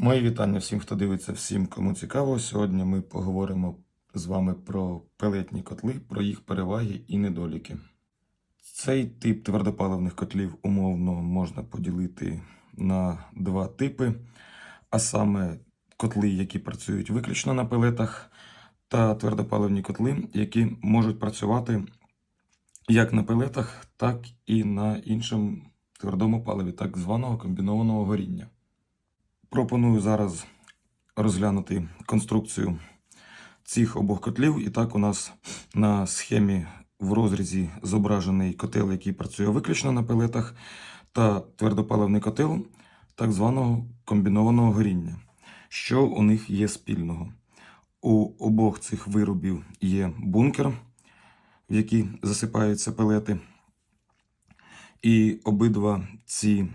Мої вітання всім, хто дивиться, всім, кому цікаво. Сьогодні ми поговоримо з вами про пелетні котли, про їх переваги і недоліки. Цей тип твердопаливних котлів умовно можна поділити на два типи, а саме котли, які працюють виключно на пелетах, та твердопаливні котли, які можуть працювати як на пелетах, так і на іншому твердому паливі, так званого комбінованого горіння. Пропоную зараз розглянути конструкцію цих обох котлів. І так, у нас на схемі в розрізі зображений котел, який працює виключно на пелетах, та твердопаливний котел так званого комбінованого горіння. Що у них є спільного? У обох цих виробів є бункер, в який засипаються пелети. І обидва ці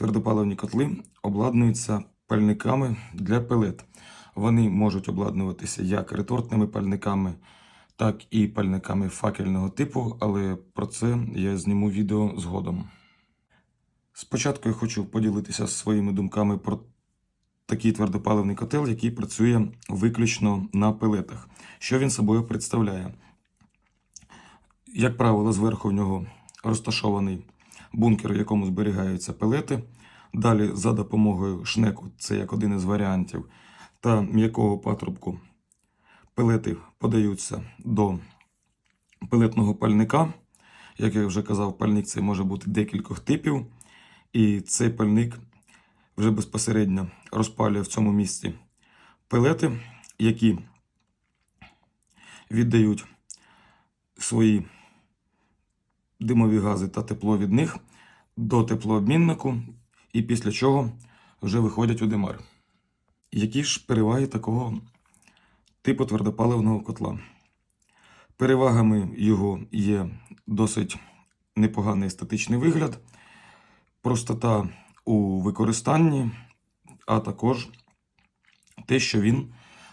твердопаливні котли обладнуються пальниками для пелет. Вони можуть обладнуватися як ретортними пальниками, так і пальниками факельного типу, але про це я зніму відео згодом. Спочатку я хочу поділитися своїми думками про такий твердопаливний котел, який працює виключно на пелетах. Що він собою представляє? Як правило, зверху в нього розташований бункер, в якому зберігаються пелети. Далі, за допомогою шнеку, це як один із варіантів, та м'якого патрубку, пелети подаються до пелетного пальника. Як я вже казав, пальник цей може бути декількох типів, і цей пальник вже безпосередньо розпалює в цьому місці пелети, які віддають свої димові гази та тепло від них до теплообміннику, і після чого вже виходять у димар. Які ж переваги такого типу твердопаливного котла? Перевагами його є досить непоганий естетичний вигляд, простота у використанні, а також те, що він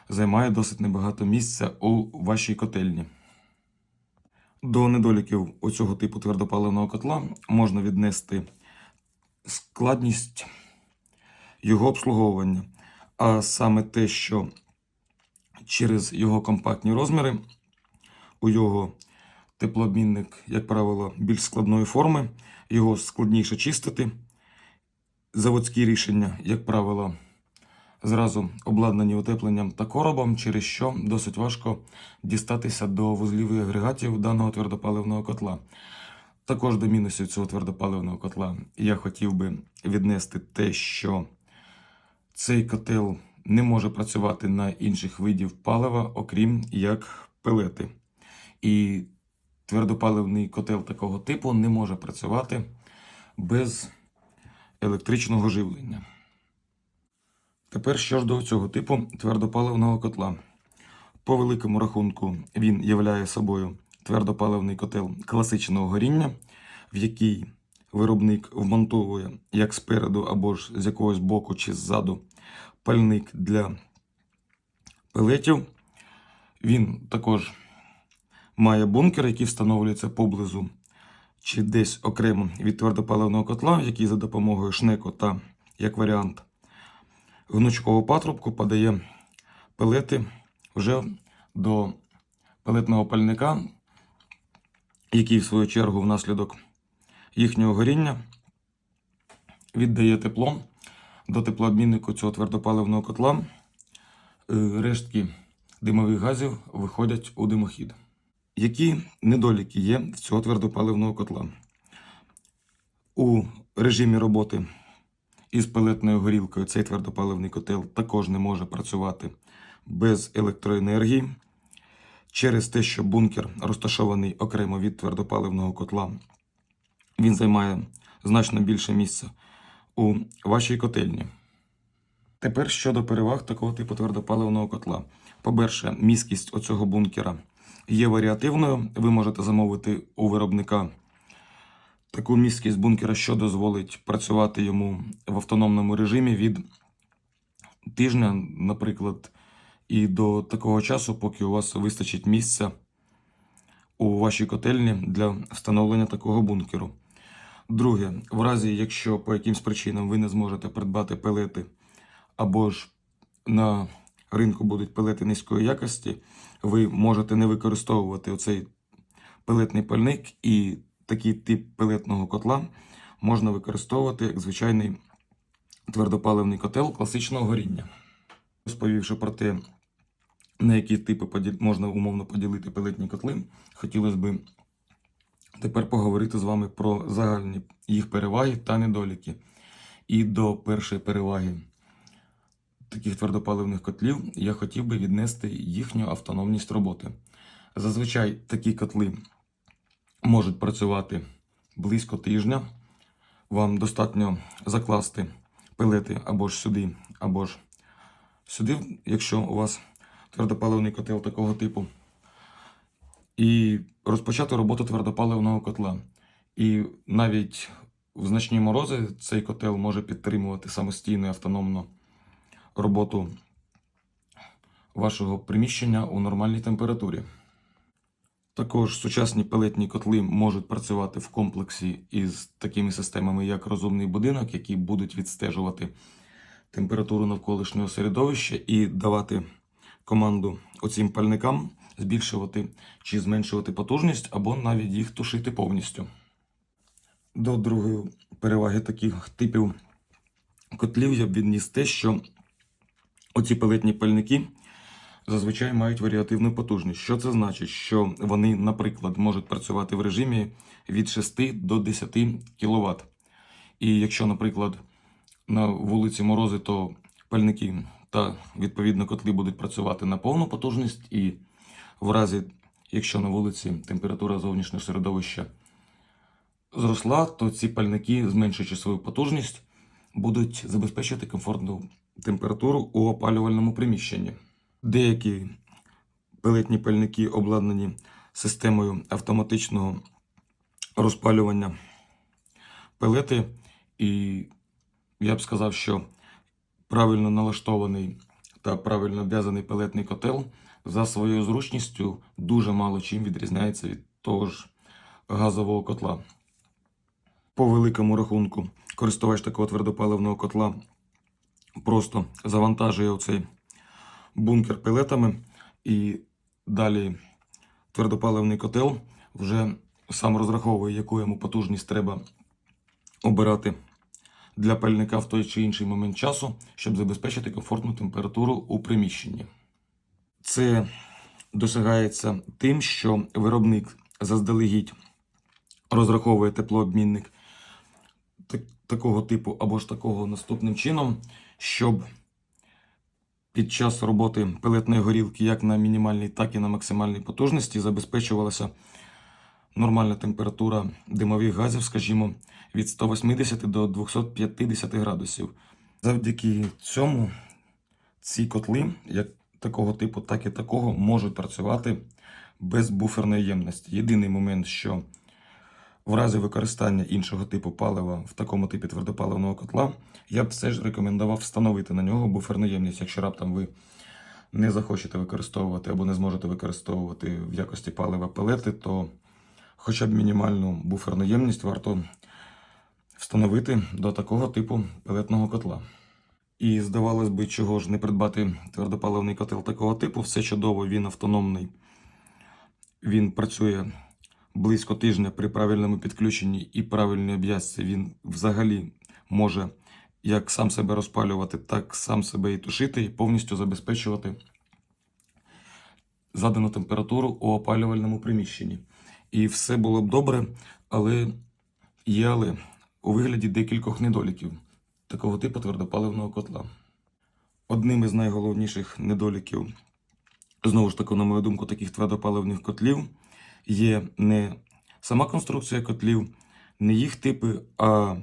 займає досить небагато місця у вашій котельні. До недоліків оцього типу твердопаливного котла можна віднести складність його обслуговування, а саме те, що через його компактні розміри у його теплообмінник, як правило, більш складної форми, його складніше чистити. Заводські рішення, як правило, зразу обладнані утепленням та коробом, через що досить важко дістатися до вузлів агрегатів даного твердопаливного котла. Також до мінусів цього твердопаливного котла я хотів би віднести те, що цей котел не може працювати на інших видів палива, окрім як пелети. І твердопаливний котел такого типу не може працювати без електричного живлення. Тепер що ж до цього типу твердопаливного котла. По великому рахунку він являє собою твердопаливний котел класичного горіння, в який виробник вмонтовує як спереду або ж з якогось боку чи ззаду пальник для пелетів. Він також має бункер, який встановлюється поблизу чи десь окремо від твердопаливного котла, який за допомогою шнеку та, як варіант, гнучкового патрубку подає пелети вже до пелетного пальника, який, в свою чергу, внаслідок їхнього горіння віддає тепло до теплообміннику цього твердопаливного котла. Е, Рештки димових газів виходять у димохід. Які недоліки є в цього твердопаливного котла? У режимі роботи із пелетною горілкою цей твердопаливний котел також не може працювати без електроенергії. Через те, що бункер розташований окремо від твердопаливного котла, він займає значно більше місця у вашій котельні. Тепер щодо переваг такого типу твердопаливного котла. По-перше, міськість оцього бункера є варіативною. Ви можете замовити у виробника таку міськість бункера, що дозволить працювати йому в автономному режимі від тижня, наприклад, і до такого часу, поки у вас вистачить місця у вашій котельні для встановлення такого бункеру. Друге, в разі, якщо по якимсь причинам ви не зможете придбати пелети, або ж на ринку будуть пелети низької якості, ви можете не використовувати оцей пелетний пальник і такий тип пелетного котла можна використовувати як звичайний твердопаливний котел класичного горіння. Розповівши про те, на які типи можна умовно поділити пелетні котли, хотілося б тепер поговорити з вами про загальні їх переваги та недоліки. І до першої переваги таких твердопаливних котлів я хотів би віднести їхню автономність роботи. Зазвичай такі котли можуть працювати близько тижня. Вам достатньо закласти пелети або ж сюди, або ж сюди, якщо у вас твердопаливний котел такого типу, і розпочати роботу твердопаливного котла. І навіть в значні морози цей котел може підтримувати самостійно і автономно роботу вашого приміщення у нормальній температурі. Також сучасні пелетні котли можуть працювати в комплексі із такими системами, як розумний будинок, які будуть відстежувати температуру навколишнього середовища і давати команду оцім пальникам збільшувати чи зменшувати потужність, або навіть їх тушити повністю. До другої переваги таких типів котлів я б відніс те, що оці пелетні пальники зазвичай мають варіативну потужність. Що це значить? Що вони, наприклад, можуть працювати в режимі від 6 до 10 кВт. І якщо, наприклад, на вулиці морози, то пальники та відповідно котли будуть працювати на повну потужність, і в разі, якщо на вулиці температура зовнішнього середовища зросла, то ці пальники, зменшуючи свою потужність, будуть забезпечувати комфортну температуру у опалювальному приміщенні. Деякі пелетні пальники обладнані системою автоматичного розпалювання пелети, і я б сказав, що правильно налаштований та правильно в'язаний пелетний котел за своєю зручністю дуже мало чим відрізняється від того ж газового котла. По великому рахунку, користувач такого твердопаливного котла просто завантажує оцей бункер пелетами, і далі твердопаливний котел вже сам розраховує, яку йому потужність треба обирати для пальника в той чи інший момент часу, щоб забезпечити комфортну температуру у приміщенні. Це досягається тим, що виробник заздалегідь розраховує теплообмінник так- такого типу або ж такого наступним чином, щоб під час роботи пелетної горілки як на мінімальній, так і на максимальній потужності забезпечувалася нормальна температура димових газів, скажімо, від 180 до 250 градусів. Завдяки цьому ці котли, як такого типу, так і такого, можуть працювати без буферної ємності. Єдиний момент, що в разі використання іншого типу палива в такому типі твердопаливного котла, я б все ж рекомендував встановити на нього буферну ємність, якщо раптом ви не захочете використовувати або не зможете використовувати в якості палива пелети, то хоча б мінімальну буферну ємність варто встановити до такого типу пелетного котла. І здавалось би, чого ж не придбати твердопаливний котел такого типу, все чудово, він автономний. Він працює близько тижня при правильному підключенні і правильній обв'язці. Він взагалі може як сам себе розпалювати, так сам себе і тушити, і повністю забезпечувати задану температуру у опалювальному приміщенні. І все було б добре, але є але у вигляді декількох недоліків такого типу твердопаливного котла. Одним із найголовніших недоліків, знову ж таки, на мою думку, таких твердопаливних котлів є не сама конструкція котлів, не їх типи, а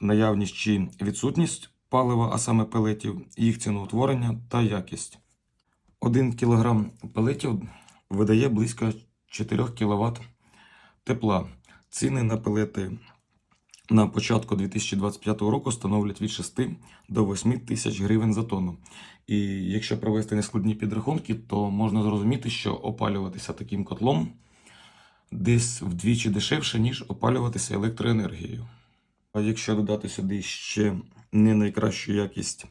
наявність чи відсутність палива, а саме пелетів, їх ціноутворення та якість. 1 кг пелетів видає близько 4 кВт тепла. Ціни на пелети на початку 2025 року становлять від 6 до 8 тисяч гривень за тонну. І якщо провести нескладні підрахунки, то можна зрозуміти, що опалюватися таким котлом десь вдвічі дешевше, ніж опалюватися електроенергією. А якщо додати сюди ще не найкращу якість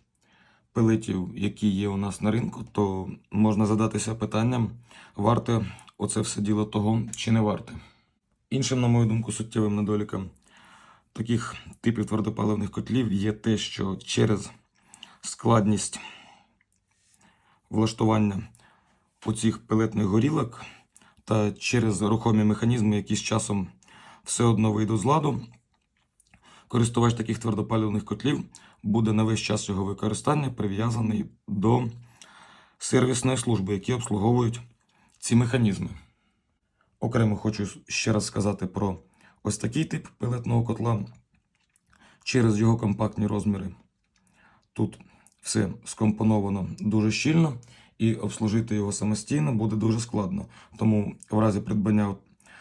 пелетів, які є у нас на ринку, то можна задатися питанням, варте оце все діло того чи не варте. Іншим, на мою думку, суттєвим недоліком таких типів твердопаливних котлів є те, що через складність влаштування оцих пелетних горілок та через рухомі механізми, які з часом все одно вийдуть з ладу, користувач таких твердопалівних котлів буде на весь час його використання прив'язаний до сервісної служби, які обслуговують ці механізми. Окремо хочу ще раз сказати про ось такий тип пелетного котла. Через його компактні розміри тут все скомпоновано дуже щільно, і обслужити його самостійно буде дуже складно. Тому в разі придбання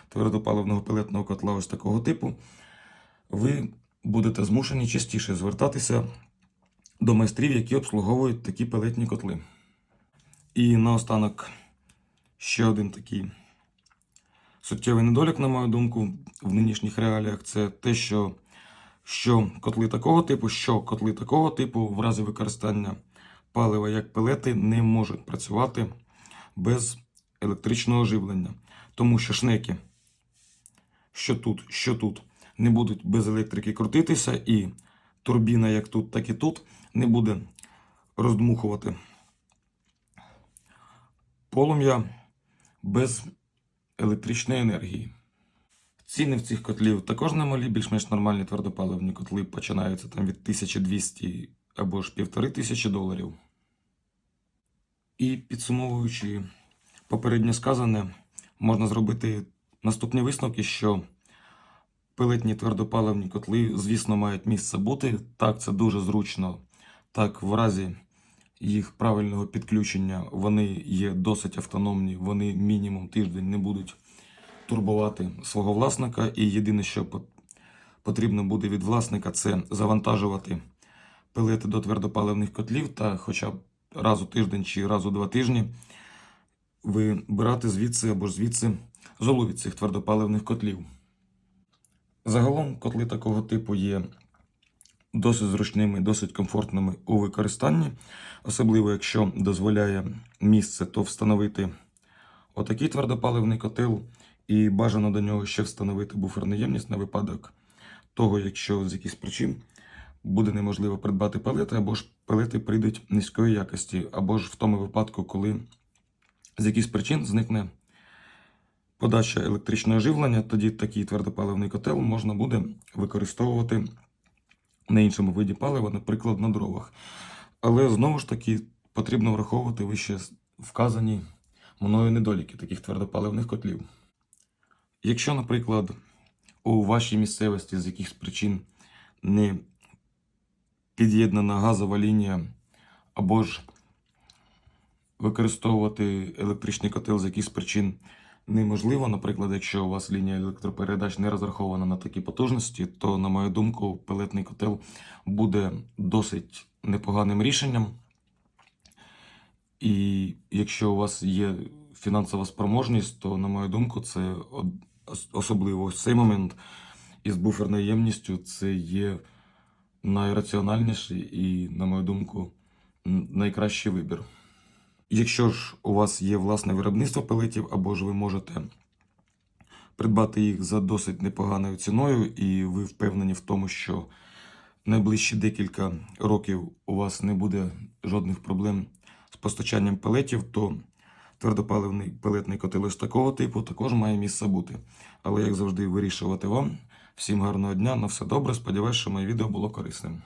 твердопаливного пелетного котла ось такого типу, ви будете змушені частіше звертатися до майстрів, які обслуговують такі пелетні котли. І наостанок ще один такий суттєвий недолік, на мою думку, в нинішніх реаліях це те, що, що котли такого типу, що котли такого типу в разі використання палива як пелети не можуть працювати без електричного живлення. Тому що шнеки, що тут, що тут, не будуть без електрики крутитися, і турбіна, як тут, так і тут, не буде роздмухувати полум'я без електричної енергії. Ціни в цих котлів також немалі, більш-менш нормальні твердопаливні котли починаються там від 1200 або ж 1500 доларів. І підсумовуючи попередньо сказане, можна зробити наступні висновки, що пелетні твердопаливні котли, звісно, мають місце бути. Так, це дуже зручно. Так, в разі їх правильного підключення вони є досить автономні, вони мінімум тиждень не будуть турбувати свого власника. І єдине, що потрібно буде від власника, це завантажувати пелети до твердопаливних котлів та хоча б раз у тиждень чи раз у два тижні вибирати звідси або ж звідси золу від цих твердопаливних котлів. Загалом котли такого типу є досить зручними, досить комфортними у використанні, особливо якщо дозволяє місце, то встановити отакий твердопаливний котел, і бажано до нього ще встановити буферну ємність на випадок того, якщо з якихось причин буде неможливо придбати пелети, або ж пелети прийдуть низької якості, або ж в тому випадку, коли з якихось причин зникне подача електричного живлення, тоді такий твердопаливний котел можна буде використовувати на іншому виді палива, наприклад, на дровах. Але знову ж таки потрібно враховувати вище вказані мною недоліки таких твердопаливних котлів. Якщо, наприклад, у вашій місцевості з якихось причин не під'єднана газова лінія, або ж використовувати електричний котел з якихось причин неможливо. Наприклад, якщо у вас лінія електропередач не розрахована на такі потужності, то, на мою думку, пелетний котел буде досить непоганим рішенням. І якщо у вас є фінансова спроможність, то, на мою думку, це особливо цей момент із буферною ємністю це є найраціональніший і, на мою думку, найкращий вибір. Якщо ж у вас є власне виробництво пелетів, або ж ви можете придбати їх за досить непоганою ціною, і ви впевнені в тому, що найближчі декілька років у вас не буде жодних проблем з постачанням пелетів, то твердопаливний пелетний котел ось такого типу також має місце бути. Але як завжди, вирішувати вам. Всім гарного дня, на все добре. Сподіваюсь, що моє відео було корисним.